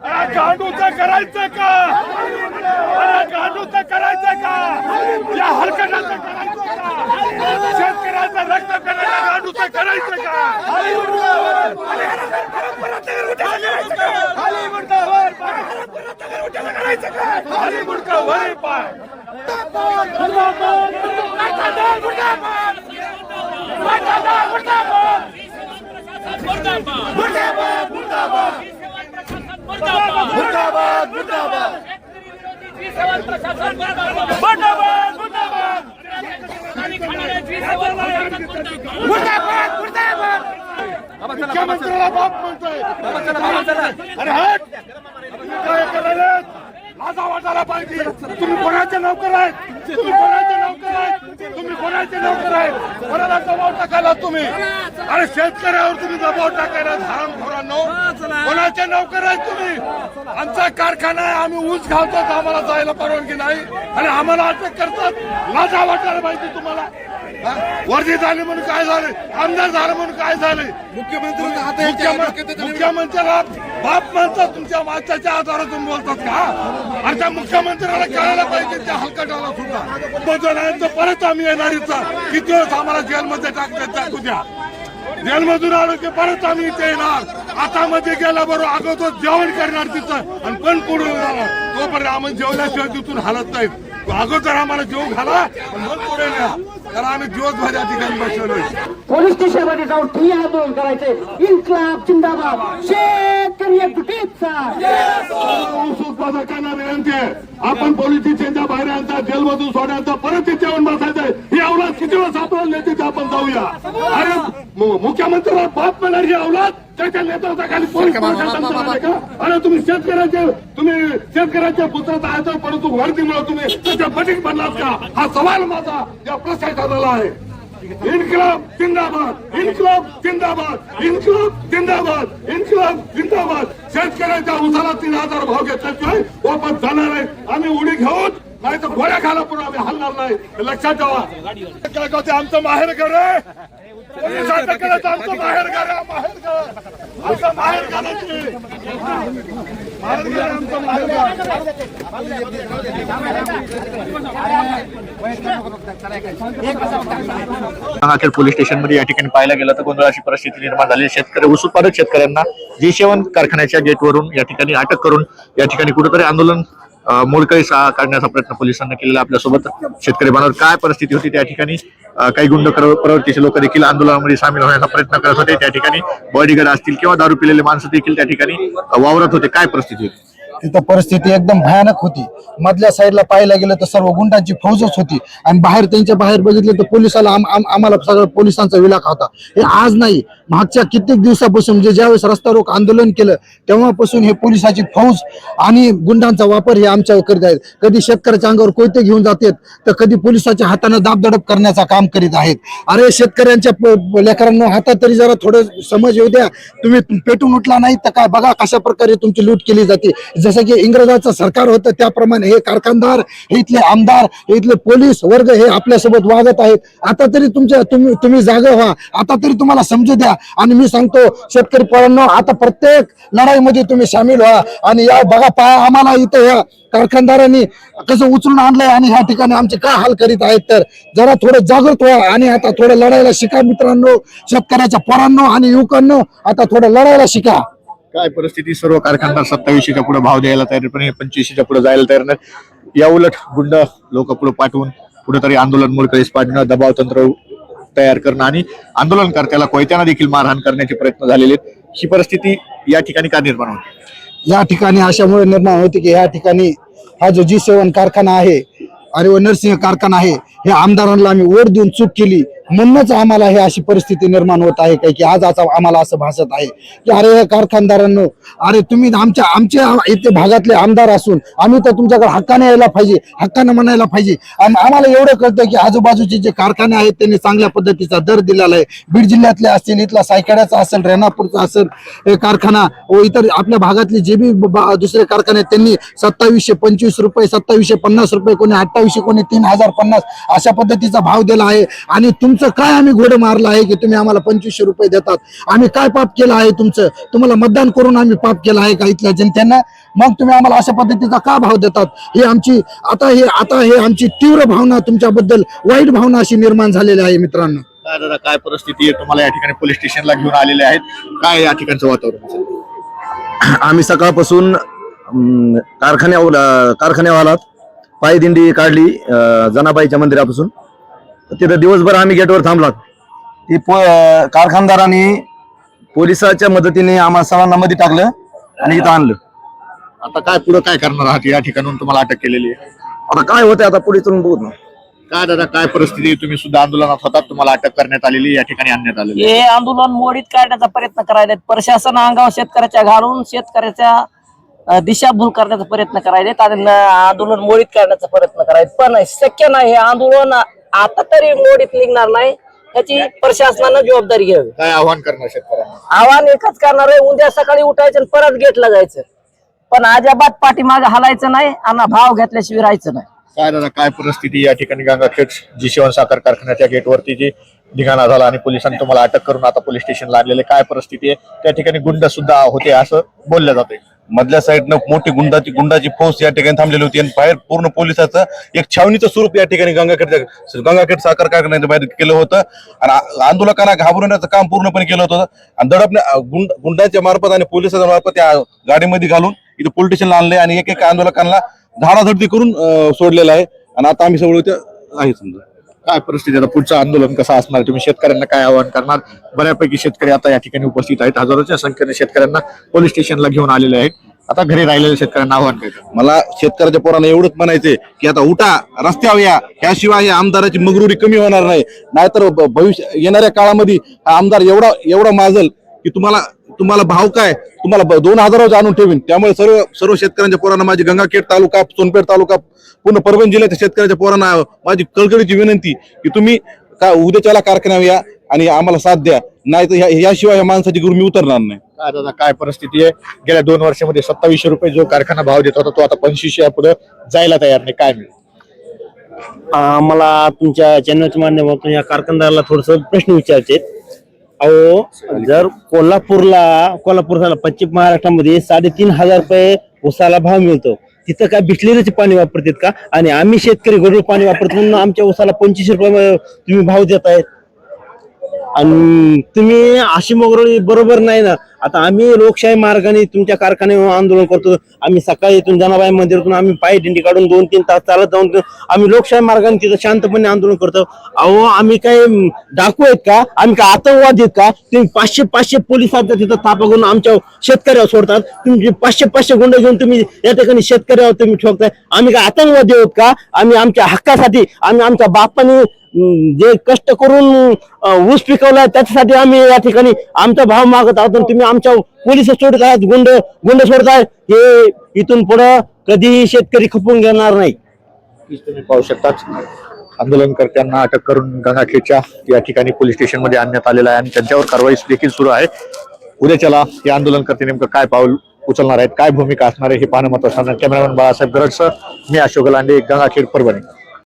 अरे गांडूचं करायचं का? अरे गांडूचं करायचं का? या हलकटाचं करायचं का? शेतकऱ्याचं रक्त करायला गांडूचं करायचं का? खाली मुडका वर पाय मुर्दाबाद मुर्दाबाद मुर्दाबाद मुर्दाबाद. मुर्दाबाद मुर्दाबाद. मुख्यमंत्र्याला बाप म्हणतोय. अरे हट. काय करायला माझा वाटायला पाहिजे. तुम्ही कोणाचे नोकर आहेत? तुम्ही कोणाचे आहेत तुम्ही कोणाचे नौकर आहेत? कोणाला दबाव टाकायला तुम्ही? अरे शेतकऱ्यावर तुम्ही दबाव टाकायला धारण खोरांनो कोणाचे नौकर आहेत तुम्ही? आमचा कारखाना आहे आम्ही ऊस घालतो आम्हाला जायला परवानगी नाही. आणि आम्हाला अटक करतात. लाजा वाटायला पाहिजे तुम्हाला? वर्दी झाली म्हणून काय झालं? आमदार झालं म्हणून काय झालं? मुख्यमंत्री मुख्यमंत्र्याला बाप माणसं तुमच्या मागच्या आधारातून बोलतात का? अरे त्या मुख्यमंत्र्याला कळायला पाहिजे त्या हलकटाला सुद्धा. बदलायचं परत आम्ही येणारीच किती दिवस आम्हाला जेलमध्ये टाकतात टाकू द्या. जेलमधून आलो की परत आम्ही इथे येणार. आता मध्ये गेल्या बरोबर अगोदर जेवण करणार तिथं. आणि पण पुढे जाणार तोपर्यंत आम्ही जेवल्याशिवाय तिथून हालत नाहीत. अगोदर आम्हाला जेव घाला पण पुढे न्या कारण आम्ही दिवसभर या ठिकाणी बसलोय पोलीस स्टेशनमध्ये जाऊन ठिय्या आंदोलन करायचे. इन्कलाब जिंदाबाद. शेतकरी उत्पादकांना विनंती आहे. आपण पोलीस स्टेशनच्या बाहेर आणता जेलमधून सोडायचा परत इथे येऊन बसायचंय ही अवलाद किती वेळेस आपल्याला नेते आपण जाऊया. अरे मु- मुख्यमंत्र्याला बाप म्हणणार ही अवलाद त्याच्या नेतृत्वाखाली पोलीस प्रशासन चाललंय का अरे तुम्ही शेतकऱ्याचे तुम्ही शेतकऱ्याच्या पुत्राचा आहात परंतु वर्दीमुळे तुम्ही त्याच्या बटीक बनलात का? हा सवाल माझा या प्रशासनाला आहे. इन्कलाब जिंदाबाद इन्कलाब जिंदाबाद इन्कलाब जिंदाबाद इन्कलाब जिंदाबाद. शेतकऱ्याच्या उसाला तीन हजार भाव घेतल्याशिवाय वापस जाणार आहे. आम्ही उडी घेऊन नाही तर गोळ्या खाला पण आम्ही हलणार नाही. हे लक्षात ठेवा. काय आमचं माहेर घर आहे. आमचं माहेर घर माहेर अखेर पोलीस स्टेशनमध्ये या ठिकाणी पाहायला गेलं तर गोंधळाची परिस्थिती निर्माण झाली. शेतकरी ऊस उत्पादक शेतकऱ्यांना जी सेवन कारखान्याच्या गेटवरून या ठिकाणी अटक करून या ठिकाणी कुठेतरी आंदोलन मोडकळी सा काढण्याचा प्रयत्न पोलिसांनी केलेला आपल्यासोबत. शेतकरी बांधव काय परिस्थिती होती त्या ठिकाणी? काही गुंड प्रवृत्तीचे लोक देखील आंदोलनामध्ये सामील होण्याचा प्रयत्न करत होते त्या ठिकाणी. बॉडीगार्ड असतील किंवा दारू पिलेले माणसं देखील त्या ठिकाणी वावरत होते. काय परिस्थिती होती? तिथं परिस्थिती एकदम भयानक होती. मधल्या साईडला पाहायला गेलं तर सर्व गुंडांची फौजच होती. आणि बाहेर त्यांच्या बाहेर बघितलं तर पोलिसाला आम्हाला सगळं पोलिसांचा विलाख होता. हे आज नाही. मागच्या कित्येक दिवसापासून म्हणजे ज्यावेळेस रस्ता रोक आंदोलन केलं तेव्हापासून हे पोलिसाची फौज आणि गुंडांचा वापर हे आमच्यावर करीत आहेत. कधी शेतकऱ्याच्या अंगावर कोयते घेऊन जातात तर कधी पोलिसाच्या हातानं दाबदडप करण्याचा काम करीत आहेत. अरे शेतकऱ्यांच्या लेकरांना हातात तरी जरा थोडं समज येऊ द्या. तुम्ही पेटून उठला नाही तर काय? बघा कशा प्रकारे तुमची लूट केली जाते. जसं की इंग्रजाचं सरकार होतं त्याप्रमाणे हे कारखानदार हे इथले आमदार हे इथले पोलीस वर्ग हे आपल्यासोबत वागत आहेत. आता तरी तुमच्या तुम्ही तुम्ही जागा व्हा. आता तरी तुम्हाला समजू द्या. आणि मी सांगतो शेतकरी पोरांनो आता प्रत्येक लढाईमध्ये तुम्ही सामील व्हा. आणि या बघा पहा आम्हाला इथं ह्या कारखानदारांनी कसं उचलून आणलंय आणि ह्या ठिकाणी आमचे काय हाल करीत आहेत तर जरा थोडं जागृत व्हा. आणि आता थोडं लढायला शिका मित्रांनो शेतकऱ्याच्या पोरांनो आणि युवकांनो आता थोडं लढायला शिका. काय परिस्थिती? सर्व कारखानदार सत्तावीसशेच्या पुढे भाव द्यायला तयार पण पंचवीसशेच्या पुढे जायला तयार नाही या उलट गुंड लोक पुढे पाठवून कुठेतरी आंदोलन मोडकळीस पाडणं दबाव तंत्र तयार करणं आणि आंदोलनकर्त्याला कोयत्याना देखील मारहाण करण्याचे प्रयत्न झालेले आहेत. ही परिस्थिती या ठिकाणी का निर्माण होती या ठिकाणी अशामुळे निर्माण होते की या ठिकाणी हा जो जी सेवन कारखाना आहे अरे व नरसिंह कारखाना आहे हे आमदारांना आम्ही ओढ देऊन चूक केली. म्हणूनच आम्हाला हे अशी परिस्थिती निर्माण होत आहे काय की आज असं आम्हाला असं भासत आहे की अरे कारखानदारांनो अरे तुम्ही आमच्या आमच्या इथे भागातले आमदार असून आम्ही तर तुमच्याकडे हक्काने यायला पाहिजे हक्काने म्हणायला पाहिजे. आणि आम्हाला एवढं कळतं की आजूबाजूचे जे कारखाने आहेत त्यांनी चांगल्या पद्धतीचा दर दिलेला आहे. बीड जिल्ह्यातले असतील इथला सायकड्याचा असेल रेणापूरचा असेल कारखाना व इतर आपल्या भागातले जे बी दुसरे कारखाने आहेत, त्यांनी सत्तावीसशे पंचवीस रुपये सत्तावीसशे पन्नास रुपये कोणी अठ्ठावीसशे कोणी तीन हजार पन्नास अशा पद्धतीचा भाव दिला आहे. आणि तुमचं तुमचं काय आम्ही घोडं मारलं आहे की तुम्ही आम्हाला पंचवीसशे रुपये देतात? आम्ही काय पाप केलं आहे तुमचं? तुम्हाला मतदान करून आम्ही पाप केलं आहे का इथल्या जनतेनं? मग तुम्ही आम्हाला अशा पद्धतीचा का भाव देतात? ही आमची आता हे आता हे आमची तीव्र भावना तुमच्याबद्दल वाईट भावना अशी निर्माण झालेली आहे मित्रांनो. काय दादा काय परिस्थिती आहे? तुम्हाला या ठिकाणी पोलीस स्टेशनला घेऊन आलेले आहेत. काय या ठिकाणचं वातावरण आम्ही सकाळपासून अं, कारखान्या कारखान्यावालात पायदिंडी काढली अं, जनाबाईच्या मंदिरापासून. तिथं दिवसभर आम्ही गेटवर थांबलात. ती पो कारखानदारांनी पोलिसाच्या मदतीने आम्हाला सर्वांना मध्ये टाकलं आणि इथं आणलं. आता काय पुढे काय करणार आहात? या ठिकाणून तुम्हाला अटक केलेली आहे. आता काय होतंय आता पुढे चलून बघू ना. काय दादा काय परिस्थिती? तुम्ही सुद्धा आंदोलनात होतात. तुम्हाला अटक करण्यात आलेली या ठिकाणी आणण्यात आलेली हे आंदोलन मोडीत काढण्याचा प्रयत्न करायलेत. प्रशासन अंगावर शेतकऱ्याच्या घालून शेतकऱ्याच्या अं, दिशाभूल करण्याचा प्रयत्न करायलेत आणि न- आंदोलन मोडीत काढण्याचा प्रयत्न करायचे पण शक्य नाही हे आंदोलन आता तरी मोडीत निघणार नाही. याची प्रशासनानं जबाबदारी घ्यावी. काय आव्हान करणार शेतकऱ्यांना? आव्हान एकच करणार आहे उद्या सकाळी उठायचं आणि परत गेटला जायचं. पण अजिबात पाठीमागे हलायचं नाही आणि भाव घेतल्याशिवाय राहायचं नाही. काय दादा काय परिस्थिती या ठिकाणी? गंगाखेड जी शिवण साखर कारखान्याच्या गेटवरती जी धिगाणा झाला आणि पोलिसांनी तुम्हाला अटक करून आता पोलीस स्टेशनला आणलेले काय परिस्थिती आहे? त्या ठिकाणी गुंड सुद्धा होते असं बोललं जाते मधल्या साईडनं मोठी गुंडाची गुंडाची फौज या ठिकाणी थांबलेली होती. आणि बाहेर पूर्ण पोलिसाचं एक छावणीचं स्वरूप या ठिकाणी गंगाखेड गंगाखेड साखर कारखान्याच्या बाहेर केलं होतं. आणि आंदोलकांना घाबरवण्याचं काम पूर्णपणे केलं होतं. आणि दडपण्या गुंड गुंडाच्या मार्फत आणि पोलिसाच्या मार्फत त्या गाडीमध्ये घालून इथं पोलीस स्टेशनला आणले आणि एक एक आंदोलकांना झाडाझडती करून सोडलेलं आहे. आणि आता आम्ही सगळं आहे समजा. काय परिस्थिती आता पुढचं आंदोलन कसं असणार? तुम्ही शेतकऱ्यांना काय आवाहन करणार? बऱ्यापैकी शेतकरी आता या ठिकाणी उपस्थित आहेत. हजारोच्या संख्येने शेतकऱ्यांना पोलीस स्टेशनला घेऊन आलेले आहेत. आता घरी राहिलेल्या शेतकऱ्यांना आव्हान करतात मला शेतकऱ्याच्या पोरांना एवढंच म्हणायचंय की आता उठा रस्त्यावर या. ह्याशिवाय आमदाराची मगरुरी कमी होणार नाही. नाहीतर भविष्य येणाऱ्या काळामध्ये हा आमदार एवढा एवढा माजल की तुम्हाला तुम्हाला भाव काय? तुम्हाला दोन हजारावर आणून ठेवीन. त्यामुळे सर्व सर्व शेतकऱ्यांच्या पोरांना माझी गंगाखेड तालुका सोनपेठ तालुका पूर्ण परभणी जिल्ह्याच्या शेतकऱ्याच्या पोरांना माझी कळकळीची विनंती की तुम्ही का उद्याच्याला कारखान्यावर या आणि आम्हाला साथ द्या. नाही तर याशिवाय या माणसाची गुरु मी उतरणार नाही. काय दादा काय परिस्थिती आहे? गेल्या दोन वर्षामध्ये सत्तावीसशे रुपये जो कारखाना भाव देत होता तो आता पंचवीसशे पुढे जायला तयार नाही. काय मिळेल? आम्हाला तुमच्या चॅनलच्या माध्यमातून या कारखानदाराला थोडस प्रश्न विचारायचे अहो जर कोल्हापूरला कोल्हापूर झाला पश्चिम महाराष्ट्रामध्ये साडेतीन हजार रुपये उसाला भाव मिळतो. तिथं काय बिसलेरीचे पाणी वापरतात का? आणि आम्ही शेतकरी गढूळ पाणी वापरतो म्हणून आमच्या उसाला पंचवीसशे रुपये तुम्ही भाव देतायत. आणि तुम्ही अशी मोगरोळी बरोबर नाही ना. आता आम्ही लोकशाही मार्गाने तुमच्या कारखान्यावर आंदोलन करतो. आम्ही सकाळी इथून जनाबाई मंदिरातून आम्ही पाय दिंडी काढून दोन तीन तास चालत जाऊन आम्ही लोकशाही मार्गाने तिथं शांतपणे आंदोलन करतो. अहो आम्ही काय डाकू आहेत का? आम्ही काय आतंकवाद आहेत का? तुम्ही पाचशे पाचशे पोलिसांचा तिथं तापा करून आमच्या शेतकऱ्यावर सोडतात. तुम्ही पाचशे पाचशे गुंड घेऊन तुम्ही या ठिकाणी शेतकऱ्यावर तुम्ही ठोकताय. आम्ही काय आतंकवादी आहोत का? आम्ही आमच्या हक्कासाठी आम्ही आमच्या बापाने जे कष्ट करून ऊस पिकवलाय त्याच्यासाठी आम्ही या ठिकाणी आमचा भाव मागत आहोत आणि तुम्ही आमच्या पोलीस सोडतायत गुंड गुंड सोडताय. हे इथून पुढं कधीही शेतकरी खपून घेणार नाही. तुम्ही पाहू शकताच आंदोलनकर्त्यांना अटक करून गंगाखेडच्या या ठिकाणी पोलीस स्टेशनमध्ये आणण्यात आलेलं आहे आणि त्यांच्यावर कारवाई देखील सुरू आहे. उद्याच्याला हे आंदोलनकर्ते नेमकं काय पाऊल उचलणार आहेत काय भूमिका असणार आहे हे पाहणं महत्वाचं कॅमेरामॅन बाळासाहेब गरडसह मी अशोक लांडे गंगाखेड परभणी.